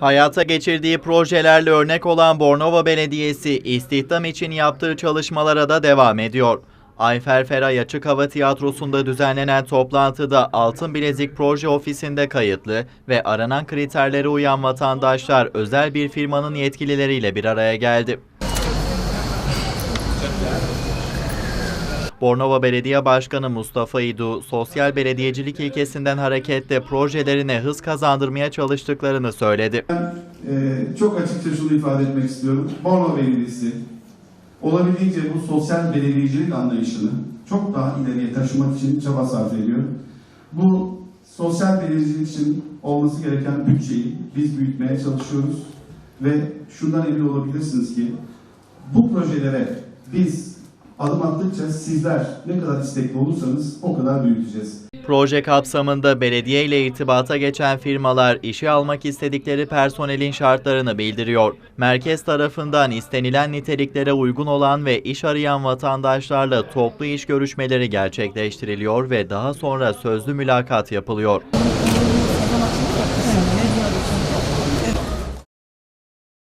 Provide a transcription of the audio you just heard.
Hayata geçirdiği projelerle örnek olan Bornova Belediyesi istihdam için yaptığı çalışmalara da devam ediyor. Ayfer Feray Açık Hava Tiyatrosu'nda düzenlenen toplantıda Altın Bilezik Proje Ofisi'nde kayıtlı ve aranan kriterlere uyan vatandaşlar özel bir firmanın yetkilileriyle bir araya geldi. Bornova Belediye Başkanı Mustafa İdu, sosyal belediyecilik ilkesinden hareketle projelerine hız kazandırmaya çalıştıklarını söyledi. Ee, çok açıkça şunu ifade etmek istiyorum. Bornova Belediyesi olabildiğince bu sosyal belediyecilik anlayışını çok daha ileriye taşımak için çaba sarf ediyor. Bu sosyal belediyecilik için olması gereken bütçeyi biz büyütmeye çalışıyoruz ve şundan emin olabilirsiniz ki bu projelere biz adım attıkça sizler ne kadar istekli olursanız o kadar büyüteceğiz. Proje kapsamında belediye ile irtibata geçen firmalar işe almak istedikleri personelin şartlarını bildiriyor. Merkez tarafından istenilen niteliklere uygun olan ve iş arayan vatandaşlarla toplu iş görüşmeleri gerçekleştiriliyor ve daha sonra sözlü mülakat yapılıyor.